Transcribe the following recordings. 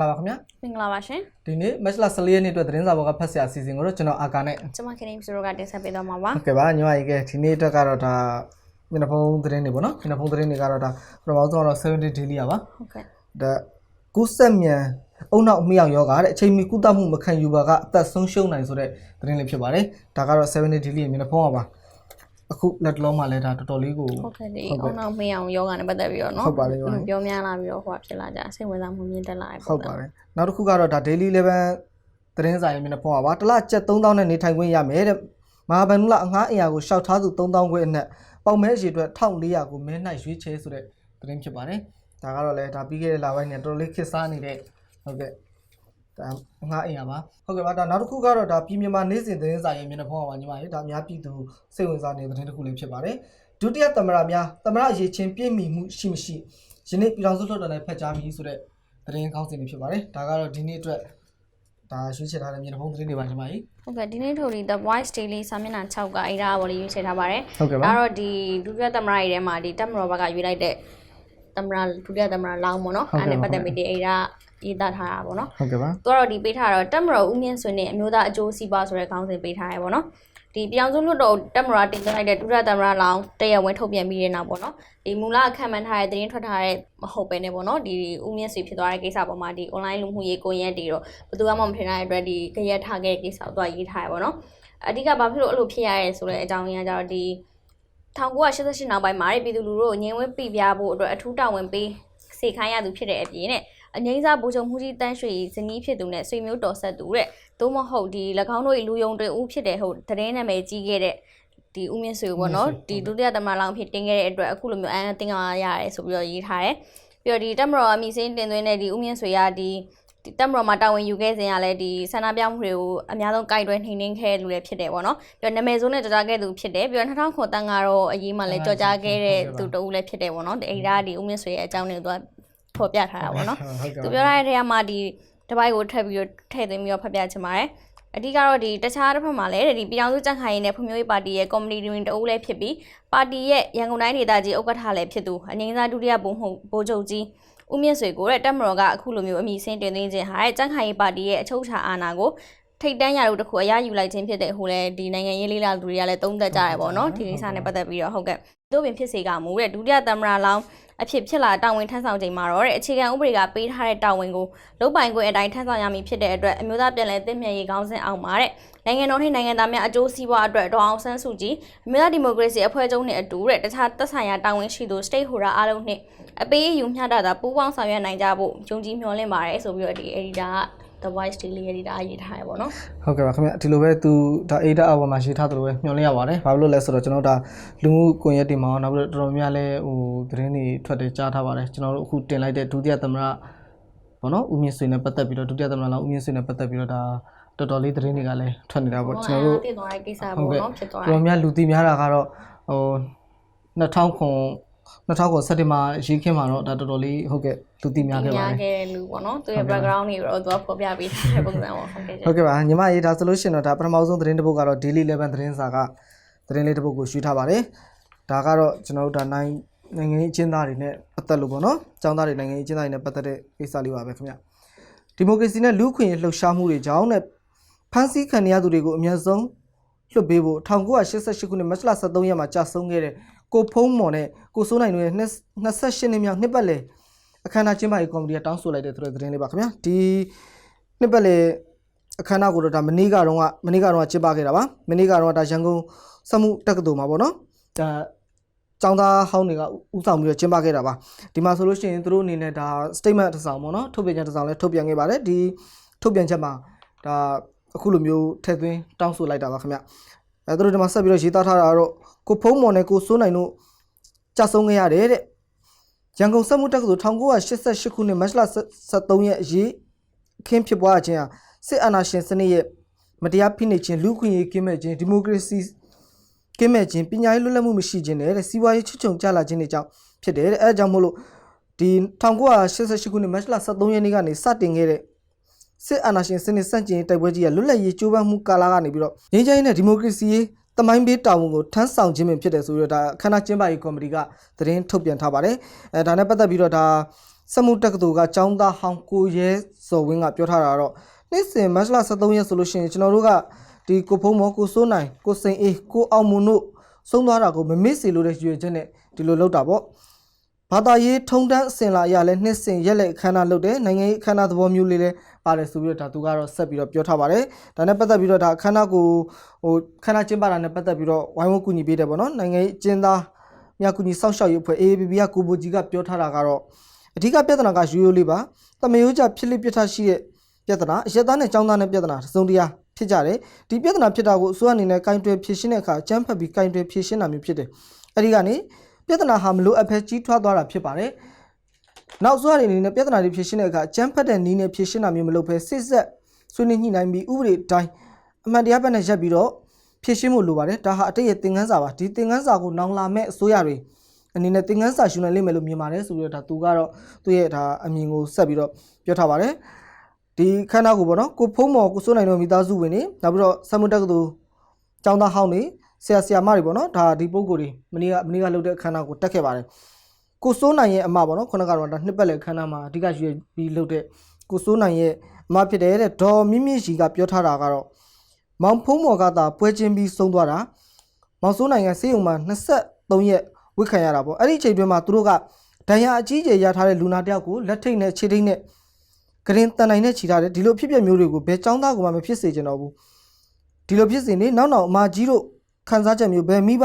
မင်္ဂလာပါခင်ဗျာမင်္ဂလာပါရှင်ဒီနေ့ match လ14ရက်နေ့အတွက်သတင်းစာဘောကဖတ်ဆရာအစီအစဉ်ကိုတော့ကျွန်တော်အာကာနဲ့ကျွန်မခင်ရင်စရိုကတင်ဆက်ပေးသွားမှာပါဟုတ်ကဲ့ပါညီမကြီးကဒီနေ့အတွက်ကတော့ဒါမျက်နှာဖုံးသတင်းတွေပေါ့နော်မျက်နှာဖုံးသတင်းတွေကတော့ဒါပထမဆုံးတော့70 daily ပါဟုတ်ကဲ့ဒါကုဆက်မြန်အုံနောက်အမြောက်ယောဂတဲ့အချိန်မီကုသမှုမခံယူပါကအသက်ဆုံးရှုံးနိုင်ဆိုတဲ့သတင်းလေးဖြစ်ပါတယ်ဒါကတော့70 daily ရဲ့မျက်နှာဖုံးပါပါ အခုလက်တလုံးမှာလည်းဒါတော်တော်လေးကို ဟုတ်ကဲ့ဒီအောင်နောက်မေးအောင်ယောဂနဲ့ပတ်သက်ပြီးတော့เนาะ ဟုတ်ပါတယ်ဟုတ်ပါတယ် ပြောများလာပြီးတော့ဟိုကဖြစ်လာကြစိတ်ဝင်စားမှုမြင့်တက်လာတယ် ဟုတ်ပါတယ်နောက်တစ်ခုကတော့ဒါ daily level သတင်းစာရဲ့မျက်နှာဖုံးပါပါတစ်လကျပ်3000နဲ့နေထိုင်ခွင့်ရမယ်တဲ့မဟာဗန္ဓုလအငှားအင်အားကိုရှောက်ထားသူ3000ခွင့်အနက်ပေါင်မဲအရေအတွက်1400ကိုမဲ၌ရွေးချယ်ဆိုတဲ့သတင်းဖြစ်ပါတယ်ဒါကတော့လည်းဒါပြီးခဲ့တဲ့လပိုင်းနဲ့တော်တော်လေးခက်စားနေတဲ့ဟုတ်ကဲ့ ဒါအငှားအင်အားပါဟုတ်ကဲ့ပါဒါနောက်တစ်ခုကတော့ဒါပြည်မြန်မာနေ့စဉ်သတင်းစာရဲ့မျက်နှာဖုံးပါပါညီမလေးဒါအများပြည်သူစိတ်ဝင်စားနေတဲ့သတင်းတစ်ခုလေးဖြစ်ပါတယ်ဒုတိယသမရများသမရအရေးချင်းပြည့်မီမှုရှိမရှိယနေ့ပြည်တော်စုထုတ်တော်နဲ့ဖတ်ကြားမည်ဆိုတဲ့သတင်းကောင်းစင်တွေဖြစ်ပါတယ်ဒါကတော့ဒီနေ့အတွက်ဒါရွှေ့ချထားတဲ့မြေနှဖုံးသတင်းတွေပါညီမကြီးဟုတ်ကဲ့ဒီနေ့ထုတ်ဒီ The Voice Daily စာမျက်နှာ6ကအဲ့ဒါဘော်လေးရွေးချယ်ထားပါတယ်ဟုတ်ကဲ့ပါဒါတော့ဒီဒုတိယသမ္မတကြီးထဲမှာဒီတက်မတော်ဘက်ကရွေးလိုက်တဲ့ သမ္မတဒုတိယသမ္မတလောင်းပေါ့နော်အဲ့ဒါနဲ့ပတ်သက်ပြီးဒီအဲ့ဒါရေးသားထားတာပေါ့နော်ဟုတ်ကဲ့ပါသူကတော့ဒီပေးထားတော့တက်မတော်ဦးမြင့်ဆွေနဲ့အမျိုးသားအကျိုးစီးပွားဆိုတဲ့ခေါင်းစဉ်ပေးထားရပေါ့နော်ဒီပြောင်စုလွတ်တော်တက်မတော်တင်သွင်းလိုက်တဲ့ဒုရသမ္မတလောင်းတရားဝင်ထုတ်ပြန်ပြီးတဲ့နောက်ပေါ့နော်ဒီမူလအခန့်မှန်းထားတဲ့သတင်းထွက်ထားတဲ့မဟုတ်ပဲねပေါ့နော်ဒီဦးမြင့်ဆွေဖြစ်သွားတဲ့ကိစ္စပေါ်မှာဒီ online လူမှုရေးကွန်ရက်တွေတော့ဘယ်သူမှမထင်တဲ့အတွက်ဒီကြရက်ထားခဲ့တဲ့ကိစ္စကိုသူကရေးထားရပေါ့နော်အဓိကဘာဖြစ်လို့အဲ့လိုဖြစ်ရရဲဆိုတဲ့အကြောင်းရင်းကကြတော့ဒီ 1988နောက်ပိုင်းမှာပြည်သူလူထုကိုငြင်းဝဲပြပြဖို့အတွက်အထူးတာဝန်ပေးစေခိုင်းရသူဖြစ်တဲ့အပြင်နဲ့အငိမ့်စားဘူချုံမှုကြီးတန်းရွှေဇနီးဖြစ်သူနဲ့ဆွေမျိုးတော်ဆက်သူတဲ့သို့မဟုတ်ဒီ၎င်းတို့၏လူယုံတွင်ဦးဖြစ်တဲ့ဟုတ်သတင်းနာမည်ကြီးခဲ့တဲ့ဒီဦးမြင့်ဆွေပေါ့နော်ဒီဒုတိယသမလောင်ဖြစ်တင်ခဲ့တဲ့အတွက်အခုလိုမျိုးအန်တင်လာရတယ်ဆိုပြီးတော့ရေးထားတယ်ပြီးတော့ဒီတက်မတော်အမိစင်းတင်သွင်းတဲ့ဒီဦးမြင့်ဆွေကဒီ ဒီတက်မတော်မှာတာဝန်ယူခဲ့စဉ်ကလည်းဒီဆန္ဒပြမှုတွေကိုအများဆုံးကြိုက်တွဲနှိမ်နှင်းခဲ့လူလည်းဖြစ်တယ်ပေါ့နော်ပြီးတော့နာမည်ဆိုးနဲ့ကြော်ကြားခဲ့သူဖြစ်တယ်ပြီးတော့2009တန်းကတော့အရေးမှလည်းကြော်ကြားခဲ့တဲ့သူတဦးလည်းဖြစ်တယ်ပေါ့နော်ဒီအဲ့ဒါဒီဦးမြင့်ဆွေရဲ့အကြောင်းတွေကိုသူကဖော်ပြထားတာပေါ့နော်ဟုတ်ကဲ့သူပြောရတဲ့နေရာမှာဒီတစ်ပိုက်ကိုထပ်ပြီးတော့ထည့်သွင်းပြီးတော့ဖတ်ပြချင်ပါတယ်အဓိကတော့ဒီတခြားတစ်ဖက်မှာလည်းဒီပြည်အောင်စုကြံ့ခိုင်ရေးနဲ့ဖွံ့ဖြိုးရေးပါတီရဲ့ကော်မတီတွင်တအုပ်လည်းဖြစ်ပြီးပါတီရဲ့ရန်ကုန်တိုင်းဒေသကြီးဥက္ကဋ္ဌလည်းဖြစ်သူအငိမ့်စားဒုတိယဘုံမှုဘိုးချုပ်ကြီး ဦးမြင့်ဆွေကိုတဲ့တက်မတော်ကအခုလိုမျိုးအမိစင်းတင်သွင်းခြင်းဟာတဲ့ကြံ့ခိုင်ရေးပါတီရဲ့အချုပ်အခြာအာဏာကို ထိတ်တန်းရလို့တခုအရယူလိုက်ခြင်းဖြစ်တဲ့ဟိုလေဒီနိုင်ငံရေးလေးလာလူတွေကလည်းသုံးသက်ကြရပေါ့နော်ဒီကိစ္စနဲ့ပတ်သက်ပြီးတော့ဟုတ်ကဲ့တို့ပင်ဖြစ်စေကမူတဲ့ဒုတိယသမ္မတလောင်းအဖြစ်ဖြစ်လာတာဝန်ထမ်းဆောင်ချိန်မှာတော့တဲ့အခြေခံဥပဒေကပေးထားတဲ့တာဝန်ကိုလုတ်ပိုင်ခွင့်အတိုင်းထမ်းဆောင်ရမည်ဖြစ်တဲ့အတွက်အမျိုးသားပြည်လဲသိမြဲရေးကောင်းစဉ်အောင်ပါတဲ့နိုင်ငံတော်နှင့်နိုင်ငံသားများအကျိုးစီးပွားအတွက်ဒေါအောင်ဆန်းစုကြည်အမျိုးသားဒီမိုကရေစီအဖွဲ့ချုပ်နှင့်အတူတဲ့တခြားသက်ဆိုင်ရာတာဝန်ရှိသူ stakeholder အားလုံးနှင့်အပေးအယူမျှတတာပူးပေါင်းဆောင်ရွက်နိုင်ကြဖို့ယုံကြည်မျှော်လင့်ပါတယ်ဆိုပြီးတော့ဒီ editor က The Voice Daily editor ရေးထားရပေါ့နော်ဟုတ်ကဲ့ပါခင်ဗျဒီလိုပဲသူဒါအေဒါအပေါ်မှာရေးထားသလိုပဲညွှန်လင်းရပါတယ်ဘာလို့လဲဆိုတော့ကျွန်တော်တို့ဒါလူမှုကွန်ရက်တွေမှာနောက်ပြီးတော့တော်တော်များများလဲဟိုသတင်းတွေထွက်တယ်ကြားထားပါတယ်ကျွန်တော်တို့အခုတင်လိုက်တဲ့ဒုတိယသမရဘောနော်ဦးမြင့်ဆွေနဲ့ပတ်သက်ပြီးတော့ဒုတိယသမရလောင်းဦးမြင့်ဆွေနဲ့ပတ်သက်ပြီးတော့ဒါတော်တော်လေးသတင်းတွေကလည်းထွက်နေတာပေါ့ကျွန်တော်တို့တည်သွားတဲ့ကိစ္စပေါ့နော်ဖြစ်သွားတော်တော်များလူသိများတာကတော့ဟို2000ခွန် 2000ခွန်စက်တင်ဘာရေးခင်းမှာတော့ဒါတော်တော်လေးဟုတ်ကဲ့လူသိများခဲ့ပါညာတယ်ခဲ့တဲ့လူပေါ့နော်သူရဲ့ background တွေတော့သူကဖော်ပြပေးထားတဲ့ပုံစံပေါ့ဟုတ်ကဲ့ဟုတ်ကဲ့ပါညီမရေးဒါဆိုလို့ရှိရင်တော့ဒါပထမဆုံးသတင်းတစ်ပုဒ်ကတော့ Daily 11သတင်းစာကသတင်းလေးတစ်ပုဒ်ကိုရွှေ့ထားပါတယ်ဒါကတော့ကျွန်တော်တို့ဒါနိုင်နိုင်ငံရေးအကျဉ်းသားတွေနဲ့ပတ်သက်လို့ပေါ့နော်ចောင်းသားတွေနိုင်ငံရေးအကျဉ်းသားတွေနဲ့ပတ်သက်တဲ့ကိစ္စလေးပါပဲခင်ဗျဒီမိုကရေစီနဲ့လူ့အခွင့်အရေးလှုပ်ရှားမှုတွေကြောင့်နဲ့ဖမ်းဆီးခံရသူတွေကိုအများဆုံးလွှတ်ပေးဖို့1988ခုနှစ်မတ်လ23ရက်မှာကြာဆုံးခဲ့တဲ့ ကိုဖုံးမော်နဲ့ကိုစိုးနိုင်တို့ရဲ့28နှစ်မြောက်နှစ်ပတ်လည်အခမ်းအနားကျင်းပရေးကော်မတီကတောင်းဆိုလိုက်တဲ့သူတို့သတင်းလေးပါခင်ဗျာဒီနှစ်ပတ်လည်အခမ်းအနားကိုတော့ဒါမနေ့ကတော့ကမနေ့ကတော့ကျင်းပခဲ့တာပါမနေ့ကတော့ဒါရန်ကုန်စက်မှုတက္ကသိုလ်မှာပေါ့နော်ဒါကျောင်းသားဟောင်းတွေကဥဆောင်ပြီးတော့ကျင်းပခဲ့တာပါဒီမှာဆိုလို့ရှိရင်သူတို့အနေနဲ့ဒါ statement တစ်စောင်ပေါ့နော်ထုတ်ပြန်ချက်တစ်စောင်လည်းထုတ်ပြန်ခဲ့ပါတယ်ဒီထုတ်ပြန်ချက်မှာဒါအခုလိုမျိုးထည့်သွင်းတောင်းဆိုလိုက်တာပါခင်ဗျ အဲသူတို့ဒီမှာဆက်ပြီးတော့ရေးသားထားတာကတော့ကိုဖုံးမော်နဲ့ကိုစိုးနိုင်တို့ကြာဆုံးခဲ့ရတယ်တဲ့ရန်ကုန်စက်မှုတက္ကသိုလ်1988ခုနှစ်မတ်လ23ရက်အရေးအခင်းဖြစ်ပွားခြင်းဟာစစ်အာဏာရှင်စနစ်ရဲ့မတရားဖိနှိပ်ခြင်းလူ့အခွင့်အရေးကင်းမဲ့ခြင်းဒီမိုကရေစီကင်းမဲ့ခြင်းပညာရေးလွတ်လပ်မှုမရှိခြင်းနဲ့တဲ့စီးပွားရေးချွတ်ချုံကြလာခြင်းတွေကြောင့်ဖြစ်တယ်တဲ့အဲဒါကြောင့်မို့လို့ဒီ1988ခုနှစ်မတ်လ23ရက်နေ့ကနေစတင်ခဲ့တဲ့ စစ်အာဏာရှင်စနစ်စန့်ကျင်ရေးတိုက်ပွဲကြီးကလွတ်လပ်ရေးကြိုးပမ်းမှုကာလကနေပြီးတော့ငြိမ်းချမ်းရေးနဲ့ဒီမိုကရေစီရေးတမိုင်းပေးတာဝန်ကိုထမ်းဆောင်ခြင်းပင်ဖြစ်တယ်ဆိုပြီးတော့ဒါခန္ဓာကျင်းပရေးကော်မတီကသတင်းထုတ်ပြန်ထားပါတယ်အဲဒါနဲ့ပတ်သက်ပြီးတော့ဒါစက်မှုတက္ကသိုလ်ကကျောင်းသားဟောင်းကိုရဲစော်ဝင်းကပြောထားတာကတော့နေ့စဉ်မတ်လ23ရက်ဆိုလို့ရှိရင်ကျွန်တော်တို့ကဒီကိုဖုံးမောကိုစိုးနိုင်ကိုစိန်အေးကိုအောင်မွန်တို့ဆုံးသွားတာကိုမမေ့စေလို့တဲ့ရည်ရွယ်ချက်နဲ့ဒီလိုလုပ်တာပေါ့ ဘာသာရေးထုံတန်းအစဉ်လာအရလဲနှစ်စဉ်ရက်လက်အခမ်းအနားလုပ်တယ်နိုင်ငံရေးအခမ်းအနားသဘောမျိုးလေးလဲပါတယ်ဆိုပြီးတော့ဒါသူကတော့ဆက်ပြီးတော့ပြောထားပါတယ်ဒါနဲ့ပတ်သက်ပြီးတော့ဒါအခမ်းအနားကိုဟိုခမ်းနားကျင်းပတာနဲ့ပတ်သက်ပြီးတော့ဝိုင်းဝန်းကူညီပေးတယ်ပေါ့နော်နိုင်ငံရေးအကျဉ်းသားမြကူညီစောင့်ရှောက်ရေးအဖွဲ့ AABB ကကိုဘိုကြီးကပြောထားတာကတော့အဓိကပြဿနာကရိုးရိုးလေးပါတမယိုးကြဖြစ်လိပြထရှိတဲ့ပြဿနာအရက်သားနဲ့ចောင်းသားနဲ့ပြဿနာတစ်စုံတရာဖြစ်ကြတယ်ဒီပြဿနာဖြစ်တာကိုအစိုးရအနေနဲ့ကင်တွယ်ဖြေရှင်းတဲ့အခါအကျန်းဖက်ပြီးကင်တွယ်ဖြေရှင်းတာမျိုးဖြစ်တယ်အဲဒီကနေ ပြဿနာဟာမလို့အဖက်ကြီးထွားသွားတာဖြစ်ပါတယ်နောက်အစိုးရအနေနဲ့ပြဿနာတွေဖြေရှင်းတဲ့အခါအကျန်းဖက်တဲ့နည်းနဲ့ဖြေရှင်းတာမျိုးမလုပ်ဘဲစစ်ဆက်ဆွေးနွေးညှိနှိုင်းပြီးဥပဒေအတိုင်းအမှန်တရားဘက်နဲ့ရက်ပြီးတော့ဖြေရှင်းဖို့လိုပါတယ်ဒါဟာအတိတ်ရဲ့သင်ခန်းစာပါဒီသင်ခန်းစာကိုနောင်လာမဲ့အစိုးရတွေအနေနဲ့သင်ခန်းစာရှုနိုင်လိမ့်မယ်လို့မြင်ပါတယ်ဆိုပြီးတော့ဒါသူကတော့သူ့ရဲ့ဒါအမြင်ကိုဆက်ပြီးတော့ပြောထားပါတယ်ဒီခန္ဓာကိုပေါ့နော်ကိုဖုံးမော်ကိုစိုးနိုင်တို့မိသားစုဝင်တွေနောက်ပြီးတော့ဆမ်မွတ်တက္ကသိုလ်ကျောင်းသားဟောင်းတွေ ဆရာဆရာမတွေပေါ့နော်ဒါဒီပုံကိုယ်တွေမနေ့ကမနေ့ကလုပ်တဲ့ခန္ဓာကိုတက်ခဲ့ပါတယ်ကိုစိုးနိုင်ရဲ့အမပေါ့နော်ခုနကတော့ဒါနှစ်ပတ်လည်ခန္ဓာမှာအဓိကရွေးပြီးလုပ်တဲ့ကိုစိုးနိုင်ရဲ့အမဖြစ်တယ်တဲ့ဒေါ်မြင့်မြင့်ရှိကပြောထားတာကတော့မောင်ဖုံးမော်ကသာပွဲချင်းပြီးဆုံးသွားတာမောင်စိုးနိုင်ကစေးုံမှာ23ရက်ဝစ်ခံရတာပေါ့အဲ့ဒီအချိန်တွင်းမှာသူတို့ကဒဏ်ရာအကြီးကျယ်ရထားတဲ့လူနာတယောက်ကိုလက်ထိတ်နဲ့ခြေထိတ်နဲ့ဂရင်တန်နိုင်နဲ့ခြိထားတယ်ဒီလိုဖြစ်ပျက်မျိုးတွေကိုဘယ်ចောင်းသားကမှမဖြစ်စေချင်တော့ဘူးဒီလိုဖြစ်စဉ်နေနောက်နောက်အမကြီးတို့ ခံစားချက်မျိုးဘယ်မိဘ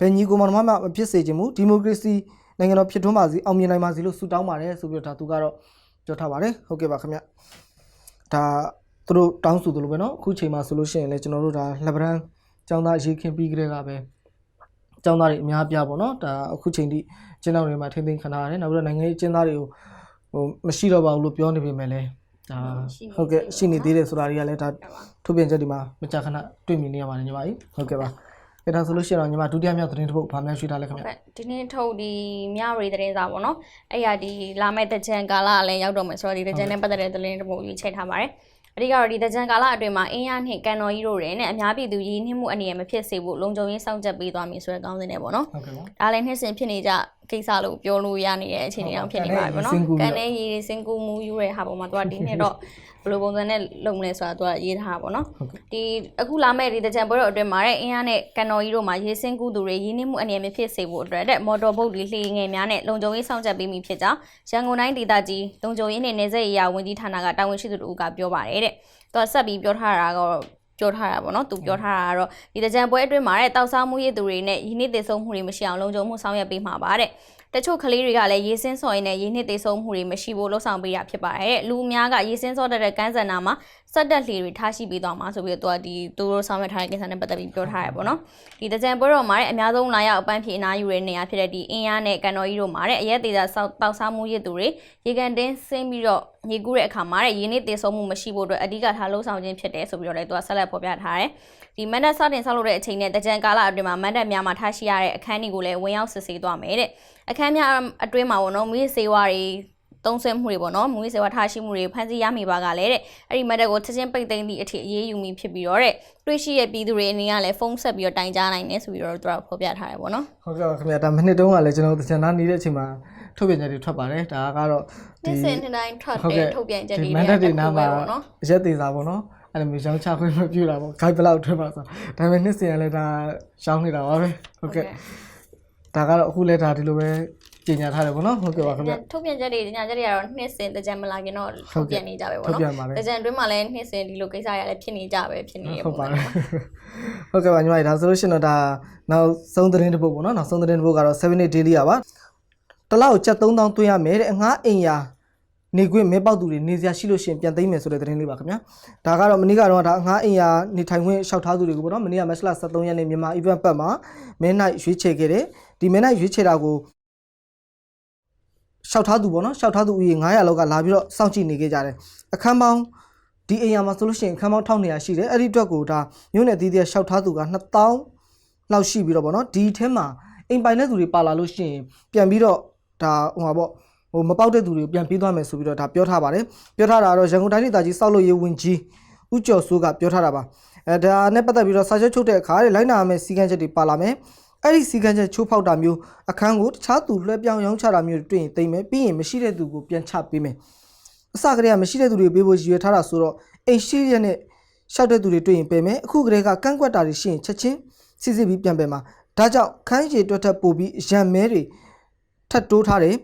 ဘယ်ညီကိုမောင်နှမမှမဖြစ်စေချင်ဘူးဒီမိုကရေစီနိုင်ငံတော်ဖြစ်ထွန်းပါစေအောင်မြင်နိုင်ပါစေလို့ဆုတောင်းပါတယ်ဆိုပြီးတော့ဒါသူကတော့ပြောထားပါတယ်ဟုတ်ကဲ့ပါခင်ဗျဒါသူတို့တောင်းဆိုသလိုပဲเนาะအခုချိန်မှာဆိုလို့ရှိရင်လည်းကျွန်တော်တို့ဒါလက်ဗရန်ចောင်းသားရေခင်ပြီးကြတဲ့ကပဲ အကြောင်းသားတွေအများပြားပေါ့နော်ဒါအခုချိန်ထိကျင်းတော်တွေမှာထိမ့်သိမ်းခံထားရတယ်နောက်ပြီးတော့နိုင်ငံရေးကျင်းသားတွေကိုဟိုမရှိတော့ပါဘူးလို့ပြောနေပေမဲ့လည်းဒါဟုတ်ကဲ့ရှိနေသေးတယ်ဆိုတာတွေကလည်းဒါထုတ်ပြန်ချက်ဒီမှာမကြာခဏတွေ့မြင်နေရပါတယ်ညီမကြီးဟုတ်ကဲ့ပါ အဲဒါဆိုလို့ရှိရင်တော့ညီမဒုတိယမြောက်သတင်းတစ်ပုဒ်ဗာများရွှေ့ထားလိုက်ခင်ဗျဟုတ်ဒီနေ့ထုတ်ဒီမြရီသတင်းစာပေါ့နော်အဲ့ရဒီလာမဲ့တကြံကာလကလည်းရောက်တော့မယ်ဆိုတော့ဒီတကြံနဲ့ပတ်သက်တဲ့သတင်းတစ်ပုဒ်ကြီးချိန်ထားပါတယ်အဓိကတော့ဒီတကြံကာလအတွင်းမှာအင်းရနှင့်ကန်တော်ကြီးတို့တွေနဲ့အများပြည်သူရည်နှိမ့်မှုအနေနဲ့မဖြစ်စေဖို့လုံခြုံရေးစောင့်ကြပ်ပေးသွားမည်ဆိုတဲ့ကောင်းစဉ်တွေပေါ့နော်ဟုတ်ကဲ့ပါဒါလည်းနှစ်စဉ်ဖြစ်နေကြကိစ္စလို့ပြောလို့ရနေတဲ့အခြေအနေအောင်ဖြစ်နေပါပြီပေါ့နော်ကန်ကန်တဲ့တဲ့ရေရေစင်ကူမူယူတဲ့ဟာပေါ်မှာသူကဒီနှစ်တော့ဘယ်လိုပုံစံနဲ့လုပ်မလဲဆိုတာသူကရေးထားတာပေါ့နော်ဟုတ်ကဲ့ဒီအခုလာမဲ့ဒီတကြံပွဲတော်အတွင်းမှာတဲ့အင်းရနဲ့ကန်တော်ကြီးတို့မှာရေစင်ကူသူတွေရင်းနှီးမှုအနေနဲ့ဖြစ်စေဖို့အတွက်တဲ့မော်တော်ဘုတ်တွေလှေငယ်များနဲ့လုံခြုံရေးစောင့်ကြပ်ပေးမိဖြစ်ကြောင်းရန်ကုန်တိုင်းဒေသကြီးလုံခြုံရေးနဲ့နေဆက်ရေးရာဝန်ကြီးဌာနကတာဝန်ရှိသူတို့ကပြောပါတယ်တဲ့သူကဆက်ပြီးပြောထားတာကတော့ ပြောထားတာပေါ့နော်သူပြောထားတာကတော့ဒီတကြံပွဲအတွင်းမှာတဲ့တောက်စားမှုရည်သူတွေနဲ့ရင်းနှီးသေးဆုံးမှုတွေမရှိအောင်လုံခြုံမှုဆောင်ရွက်ပေးမှာပါတဲ့တချို့ကလေးတွေကလည်းရေစင်းစော်ရင်နဲ့ရေနှစ်သေးဆုံးမှုတွေမရှိဘူးလို့ဆောင်ပေးရဖြစ်ပါတယ်တဲ့လူအများကရေစင်းစော်တတ်တဲ့ကန်းစံနာမှာ စက်တက်လှေတွေထားရှိပေးသွားမှာဆိုပြီးတော့သူကဒီသူတို့ဆောင်ရွက်ထားတဲ့ကိစ္စနဲ့ပတ်သက်ပြီးပြောထားရပေါ့နော်ဒီတကြံပွဲတော်မှာတဲ့အများဆုံးလာရောက်အပန်းဖြေအနားယူတဲ့နေရာဖြစ်တဲ့ဒီအင်းရနဲ့ကန်တော်ကြီးတို့မှာတဲ့အရက်သေးတာစောက်တောက်စားမှုရစ်သူတွေရေကန်တင်းဆင်းပြီးတော့ရေကူးတဲ့အခါမှာတဲ့ရေနှစ်သေးဆုံးမှုမရှိဖို့အတွက်အဓိကထားလှုံ့ဆော်ခြင်းဖြစ်တယ်ဆိုပြီးတော့လည်းသူကဆက်လက်ဖော်ပြထားတယ်ဒီမန်ဒတ်စတင်ဆောက်လုပ်တဲ့အချိန်နဲ့တကြံကာလအတွင်းမှာမန်ဒတ်များမှာထားရှိရတဲ့အခန်းတွေကိုလည်းဝင်ရောက်စစ်ဆေးသွားမယ်တဲ့အခန်းများအတွင်းမှာပေါ့နော်မူရစေဝါတွေ သုံးဆွဲမှုတွေပေါ့နော်မူရစေဝါထားရှိမှုတွေဖန်ဆီးရမိပါကလည်းတဲ့အဲ့ဒီမက်တက်ကိုချက်ချင်းပိတ်သိမ်းသည့်အထိအရေးယူမိဖြစ်ပြီးတော့တဲ့တွေ့ရှိရဲ့ပြည်သူတွေအနေနဲ့ကလည်းဖုန်းဆက်ပြီးတော့တိုင်ကြားနိုင်တယ်ဆိုပြီးတော့သူကဖော်ပြထားတယ်ပေါ့နော်ဟုတ်ကဲ့ပါခင်ဗျဒါမနှစ်တုန်းကလည်းကျွန်တော်တို့တချန်သားနေတဲ့အချိန်မှာထုတ်ပြန်ချက်တွေထွက်ပါတယ်ဒါကတော့နေ့စဉ်နေ့တိုင်းထွက်ဟုတ်တဲ့ကဲ့ထုတ်ပြန်ချက်တွေမန်ဒတ်တွေနားမှာပေါ့နော်ရက်သေးစားပေါ့နော်အဲ့လိုမျိုးရောင်းချခွင့်မပြုတာပေါ့ guide ဘလောက်ထွက်ပါဆိုဒါပေမဲ့နှစ်စဉ်ကလည်းဒါရှောင်းနေတာပါပဲဟုတ်ကဲ့ဒါကတော့အခုလည်းဒါဒီလိုပဲ ကြီးညာထားတယ်ပေါ့နော်ဟုတ်ကဲ့ပါခင်ဗျထုတ်ပြန်ချက်တွေညချက်တွေကတော့နှစ်စဉ်တကြံမလာခင်တော့ထုတ်ပြန်နေကြပဲပေါ့ထုတ်နော်ပြန်ပါတယ်တကြံအတွင်းမှာလည်းနှစ်စဉ်ဒီလိုကိစ္စတွေလည်းဖြစ်နေကြပဲဖြစ်နေရဟုတ်ပေါ့ပါတနော်ယ်ဟုတ်ကဲ့ပါညီမကြီးဒါဆိုလို့ရှိရင်တော့ဒါနောက်ဆုံးသတင်းတစ်ပုဒ်ပေါ့နော်နောက်ဆုံးသတင်းတစ်ပုဒ်ကတော့7 day daily อ่ะပါတစ်လောက်ချက်3000သွင်းရမယ်တဲ့အငှားအိမ်ယာနေခွင့်မဲပေါက်သူတွေနေစရာရှိလို့ရှိရင်ပြန်သိမ်းမယ်ဆိုတဲ့သတင်းလေးပါခင်ဗျာဒါကတော့မနေ့ကတော့ဒါအငှားအိမ်ယာနေထိုင်ခွင့်လျှောက်ထားသူတွေကိုပေါ့နော်မနေ့ကမက်စလာ73ရက်နေ့မြန်မာ event ပတ်မှာမဲနိုင်ရွေးချယ်ခဲ့တယ်ဒီမဲနိုင်ရွေးချယ်တာကို လျှောက်ထားသူပေါ့နော်လျှောက်ထားသူဦးရေ900လောက်ကလာပြီးတော့စောင့်ကြည့်နေခဲ့ကြတယ်အခန်းပေါင်းဒီအိမ်ယာမှာဆိုလို့ရှိရင်ခန်းပေါင်း1200ရှိတယ်အဲ့ဒီအတွက်ကိုဒါမြို့နယ်တည်တည်ရှောက်ထားသူက2000လောက်ရှိပြီးတော့ဗောနော်ဒီထဲမှာအိမ်ပိုင်တဲ့သူတွေပါလာလို့ရှိရင်ပြန်ပြီးတော့ဒါဟိုမှာပေါ့ဟိုမပေါက်တဲ့သူတွေကိုပြန်ပြေးသွားမယ်ဆိုပြီးတော့ဒါပြောထားပါတယ်ပြောထားတာကတော့ရန်ကုန်တိုင်းဒေသကြီးစောက်လို့ရေးဝင်ကြီးဦးကျော်စိုးကပြောထားတာပါအဲဒါနဲ့ပတ်သက်ပြီးတော့စာချုပ်ချုပ်တဲ့အခါတဲ့လိုက်နာရမယ့်စီကံချက်တွေပါလာမယ် အဲ့ဒီစီကံချက်ချိုးဖောက်တာမျိုးအခန်းကိုတခြားသူလွှဲပြောင်းရောင်းချတာမျိုးတွေတွေ့ရင်တိမ်မယ်ပြီးရင်မရှိတဲ့သူကိုပြန်ချပေးမယ်အစကတည်းကမရှိတဲ့သူတွေပေးဖို့ရည်ရွယ်ထားတာဆိုတော့အိမ်ရှိရက်နဲ့ရှောက်တဲ့သူတွေတွေ့ရင်ပယ်မယ်အခုကတည်းကကန့်ကွက်တာတွေရှိရင်ချက်ချင်းစစ်စစ်ပြီးပြန်ပယ်မှာဒါကြောင့်ခန်းရည်တွက်ထပ်ပို့ပြီးရံမဲတွေထပ်တိုးထားတယ်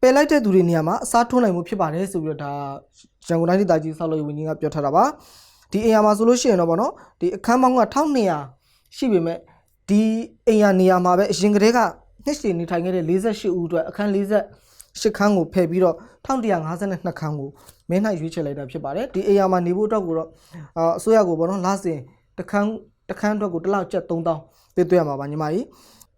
ပယ်လိုက်တဲ့သူတွေနေရာမှာအစားထိုးနိုင်မှုဖြစ်ပါတယ်ဆိုပြီးတော့ဒါရန်ကုန်တိုင်းဒေသကြီးဆောက်လုပ်ရေးဝန်ကြီးကပြောထားတာပါဒီအိမ်ယာမှာဆိုလို့ရှိရင်တော့ဗောနော်ဒီအခန်းပေါင်းက1200ရှိပေမဲ့ ဒီအိမ်ရနေရာမှာပဲအရင်ကတည်းကနှစ်ရှည်နေထိုင်ခဲ့တဲ့48ဦးအတွက်အခန်း48ခန်းကိုဖယ်ပြီးတော့1152ခန်းကိုမင်း၌ရွေးချယ်လိုက်တာဖြစ်ပါတယ်ဒီအိမ်ရမှာနေဖို့အတွက်ကိုတော့အာအစိုးရကိုပေါ့နော်လစဉ်တစ်ခန်းတစ်ခန်းအတွက်ကိုတစ်လောက်ကျပ်3000ပေးသွင်းရမှာပါညီမကြီး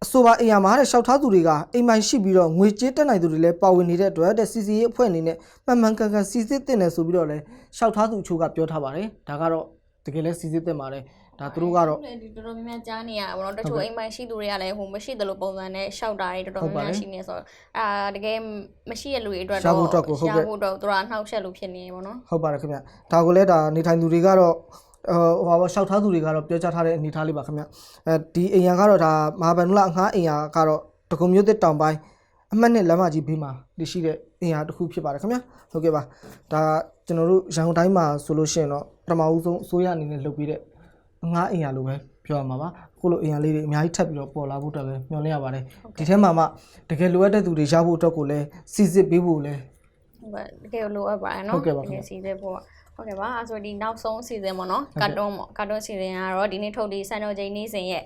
အဆိုပါအိမ်ရမှာတဲ့ရှောက်ထားသူတွေကအိမ်မိုင်ရှိပြီးတော့ငွေကြေးတက်နိုင်သူတွေလည်းပါဝင်နေတဲ့အတွက်တဲ့စီစီရေးအဖွဲ့အနေနဲ့မှန်မှန်ကန်ကန်စီစစ်တင်တယ်ဆိုပြီးတော့လည်းရှောက်ထားသူအချို့ကပြောထားပါတယ်ဒါကတော့တကယ်လဲစီစစ်တင်ပါတယ် ဒါသူတို့ကတော့ဒီတော်တော်များများကြားနေရတာပေါ့နော်တချို့အိမ်မရှိသူတွေကလည်းဟိုမရှိတယ်လို့ပုံစံနဲ့ရှောက်တာတွေတော်တော်များများရှိနေဆိုတော့အာတကယ်မရှိရလူတွေအတွက်ရှားတော့ဖို့အတွက်ကိုဟုတ်ကဲ့ရှားဖို့အတွက်သူတို့ကနှောက်ယှက်လို့ဖြစ်နေတယ်ပေါ့နော်ဟုတ်ပါတယ်ခင်ဗျဒါကိုလည်းဒါနေထိုင်သူတွေကတော့ဟိုဟိုပါရှောက်ထားသူတွေကတော့ပြောကြားထားတဲ့အနေအထားလေးပါခင်ဗျအဲဒီအိမ်ရန်ကတော့ဒါမဟာဗန်နုလအငှားအိမ်ရကတော့တကုံမျိုးသစ်တောင်ပိုင်းအမှတ်နဲ့လမ်းမကြီးဘေးမှာတရှိတဲ့အိမ်ရတစ်ခုဖြစ်ပါတယ်ခင်ဗျဟုတ်ကဲ့ပါဒါကျွန်တော်တို့ရန်ကုန်တိုင်းမှာဆိုလို့ရှိရင်တော့ပထမဦးဆုံးအစိုးရအနေနဲ့လုပ်ပြီးတဲ့အ ငှားအိမ်ရလို့ပဲပြောရမှာပါအခုလိုအိမ်ရလေးတွေအများကြီးထပ်ပြီးတော့ပေါ်လာဖို့အတွက်ပဲမျှော်လင့်ရပါတယ်ဒီထဲမှာမှတကယ်လိုအပ်တဲ့သူတွေရဖို့အတွက်ကိုလည်းစီစစ်ပေးဖို့လည်းဟုတ်ကဲ့တကယ်လိုအပ်ပါတယ်ဟုနော်တ်ကဲ့ပါခင်ဗျဒီစီစဉ်ဖို့ဟုတ်ကဲ့ပါအဲဆိုဒီနောက်ဆုံးစီစဉ်ပေါ့နော်ကာတွန်းပေါ့ကာတွန်းစီစဉ်ကတော့ဒီနေ့ထုတ်ဒီစံတော်ချိန်နေ့စဉ်ရဲ့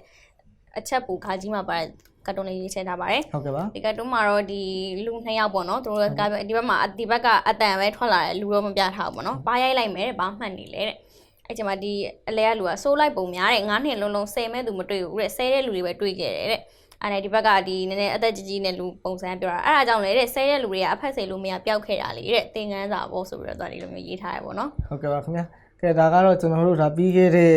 အချက်ပူခါကြီးမှာပါတဲ့ကာတွန်းလေးရေးချထားပါတယ်ဟုတ်ကဲ့ပါဒီကတ်တုံးမှာတော့ဒီလူနှစ်ယောက်ပေါ့နော်သူတို့ကဒီဘက်မှာဒီဘက်ကအတန်ပဲထွက်လာတယ်လူတော့မပြထားဘူးပေါ့နော်ဘာရိုက်လိုက်မယ်တဲ့ဘာမှတ်နေလဲတဲ့ အဲ့ချိန်မှာဒီအလဲကလူကစိုးလိုက်ပုံများတဲ့9နှစ်လုံးလုံး10မဲ့သူမတွေ့ဘူးတဲ့10တဲ့လူတွေပဲတွေ့ခဲ့တယ်တဲ့အဲ့ဒါဒီဘက်ကဒီနည်းနည်းအသက်ကြီးကြီးနဲ့လူပုံစံပြောတာအဲ့ဒါကြောင့်လေတဲ့10တဲ့လူတွေကအဖက်စိတ်လို့မရပျောက်ခဲ့တာလေတဲ့သင်ငန်းစာပေါ့ဆိုပြီးတော့ဒီလိုမျိုးရေးထားရပေါ့နော်ဟုတ်ကဲ့ပါခင်ဗျာကဲဒါကတော့ကျွန်တော်တို့ဒါပြီးခဲ့တဲ့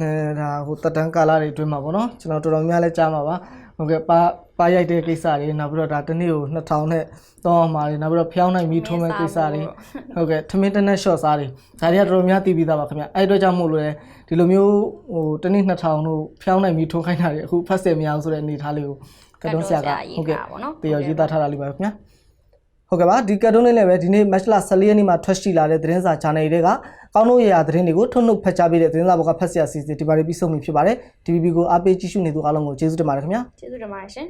အဲဒါဟိုတက်တန်းကာလတွေအတွင်းမှာပေါ့နော်ကျွန်တော်တော်တော်များများလဲကြားမှာပါ ဟုတ်ကဲ့ပါပါရိုက်တဲ့ကိစ္စတွေနောက်ပြီးတော့ဒါတစ်နေ့ကို2000နဲ့တော့မှာတွေနောက်ပြီးတော့ဖျောင်းနိုင်ပြီးထုံးမဲ့ကိစ္စတွေဟုတ်ကဲ့ထမင်းတနက် short စားတွေဒါတွေကတော်တော်များသိပြီးသားပါခင်ဗျာအဲ့ဒီအတွက်ကြောင့်မို့လို့လေဒီလိုမျိုးဟိုတစ်နေ့2000တို့ဖျောင်းနိုင်ပြီးထုံးခိုင်းတာတွေအခုဖတ်စင်မရအောင်ဆိုတဲ့အနေအထားလေးကိုကတ်တုံးဆရာကဟုတ်ကဲ့ပေါ့နော်တရောရေးသားထားတာလေးပါခင်ဗျာ ဟုတ်ကဲ့ပါဒီကတ်တုံးလေးလည်းပဲဒီနေ့ match လ14ရက်နေ့မှာထွက်ရှိလာတဲ့သတင်းစာ channel တွေကကောင်းတို့ရရသတင်းတွေကိုထုတ်နှုတ်ဖတ်ကြားပေးတဲ့သတင်းစာဘောကဖတ်ဆရာစီစဉ်ဒီပါရီပြီးဆုံးပြီဖြစ်ပါတယ် DVB ကိုအားပေးကြည့်ရှုနေသူအားလုံးကိုကျေးဇူးတင်ပါတယ်ခင်ဗျာကျေးဇူးတင်ပါတယ်ရှင်